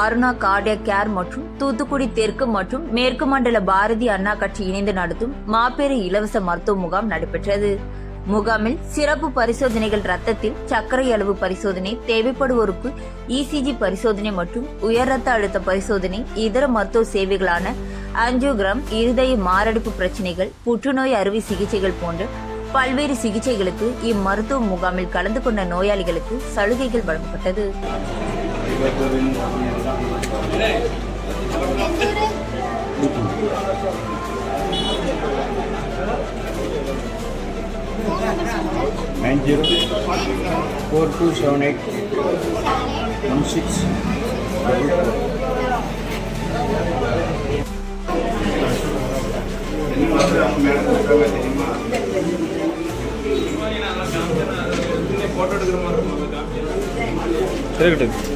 Aruna Cardia care மற்றும் தூத்துக்குடி தெற்கு மற்றும் மேற்கு மண்டல பாரதி அண்ணா கட்சி இணைந்து நடத்தும் மாபெரும் இலவச மருத்துவ முகாம் நடைபெற்றது. முகாமில் சிறப்பு பரிசோதனைகள் ரத்தத்தில் சர்க்கரை அளவு பரிசோதனை தேவைப்படுவோருக்கு இசிஜி பரிசோதனை மற்றும் உயர் ரத்த அழுத்த பரிசோதனை இதர மருத்துவ சேவைகளான ஆஞ்சியோகிராம் இருதய மாரடைப்பு பிரச்சனைகள் புற்றுநோய் அறுவை சிகிச்சைகள் போன்ற பல்வேறு சிகிச்சைகளுக்கு இம்மருத்துவ முகாமில் கலந்து கொண்ட நோயாளிகளுக்கு சலுகைகள் வழங்கப்பட்டது. Nine zero four two seven eight one six double four இருக்கட்டும்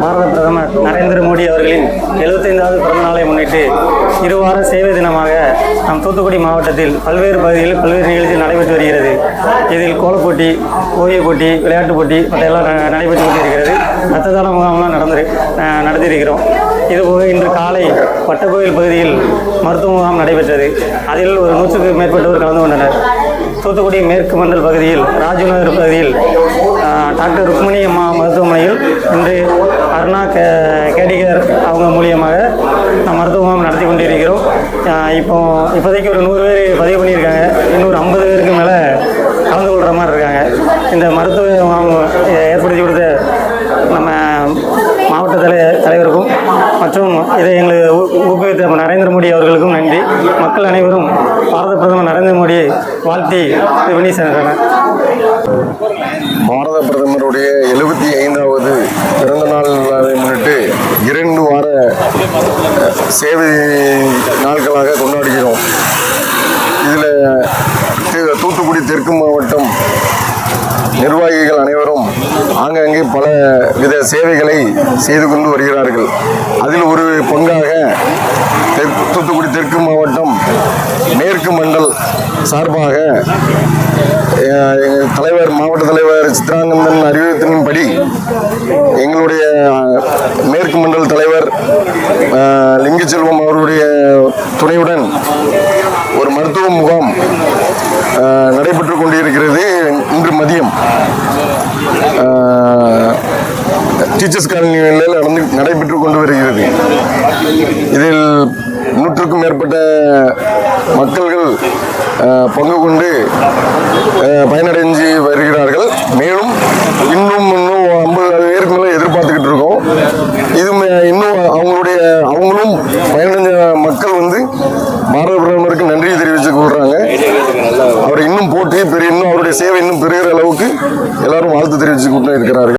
பாரத பிரதமர் நரேந்திர மோடி அவர்களின் எழுபத்தைந்தாவது பிறந்த நாளை முன்னிட்டு இருவார சேவை தினமாக நம் தூத்துக்குடி மாவட்டத்தில் பல்வேறு பகுதிகளில் பல்வேறு நிகழ்ச்சிகள் நடைபெற்று வருகிறது. இதில் கோலப்போட்டி ஓவியப் போட்டி விளையாட்டுப் போட்டி மற்றையெல்லாம் ந- நடைபெற்று கொண்டிருக்கிறது. ரத்ததான முகாம்லாம் நடந்து நடத்தியிருக்கிறோம். இதுபோக இன்று காலை வட்டக்கோயில் பகுதியில் மருத்துவ முகாம் நடைபெற்றது. அதில் ஒரு நூற்றுக்கு மேற்பட்டோர் கலந்து கொண்டனர். தூத்துக்குடி மேற்கு மண்டல் பகுதியில் ராஜநகர் பகுதியில் டாக்டர் ருக்மணி அம்மா மருத்துவமனையில் இன்று அருணா கே கேடிகர் அவங்க மூலியமாக நம் மருத்துவமனை நடத்தி கொண்டிருக்கிறோம். இப்போ இப்போதைக்கு ஒரு நூறு பேர் பதிவு பண்ணியிருக்காங்க. இன்னொரு ஐம்பது பேருக்கு மேலே கலந்து கொள்கிற மாதிரி இருக்காங்க. இந்த மருத்துவ ஏற்படுத்தி கொடுத்த நம்ம மாவட்ட தலை தலைவருக்கும் மற்றும் இதை எங்களுக்கு ஊக்குவித்த நரேந்திர மோடி அவர்களுக்கும் நன்றி. மக்கள் அனைவரும் பாரத பிரதமர் நரேந்திர மோடியை வாழ்த்தி இது சென்றனர் பாரத பிரதமருடைய எழுபத்தி ஐந்தாவது பிறந்த நாள் முன்னிட்டு இரண்டு வார சேவை நாட்களாக கொண்டாடி இதில் தூத்துக்குடி தெற்கு மாவட்டம் நிர்வாகிகள் அனைவரும் பல வித சேவைகளை செய்து கொண்டு வருகிறார்கள். அதில் ஒரு பங்காக தெற்கு தூத்துக்குடி தெற்கு மாவட்டம் மேற்கு மண்டல் சார்பாக தலைவர் மாவட்ட தலைவர் சித்ரானந்தன் அறிவுறுத்தலின்படி எங்களுடைய மேற்கு மண்டல் தலைவர் லிங்கச்செல்வம் அவருடைய துணையுடன் ஒரு மருத்துவ முகாம் நடைபெற்று கொண்டிருக்கிறது இன்று மதியம். டீச்சர்ஸ் காலனியில் நடந்து நடைபெற்று கொண்டு வருகிறது. இதில் நூற்றுக்கும் மேற்பட்ட மக்கள்கள் பங்கு கொண்டு பயனடைஞ்சு வருகிறார்கள். மேலும் இன்னும் எல்லாரும் வாழ்த்து தெரிவிச்சுக்கிட்டு இருக்கிறார்கள்.